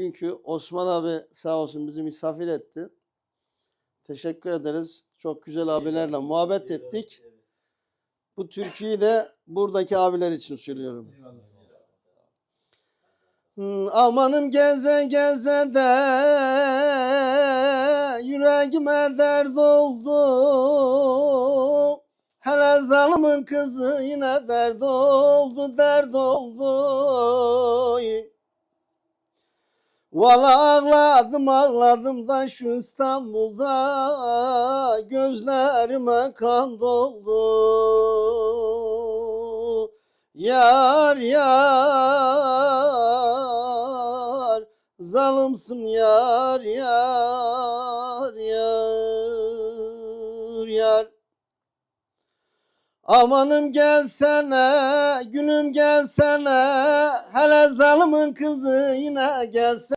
Çünkü Osman abi sağ olsun bizi misafir etti. Teşekkür ederiz. Çok güzel abilerle muhabbet ettik. Bu türküyü de buradaki abiler için söylüyorum. Hmm, Amanım geze geze de yüreğime dert oldu. Hele zalimin kızı yine dert oldu, dert oldu. Valla ağladım ağladım da şu İstanbul'da gözlerime kan doldu. Yar yar zalımsın yar yar yar yar. Amanım gelsene, günüm gelsene, hele zalimin kızı yine gelsene.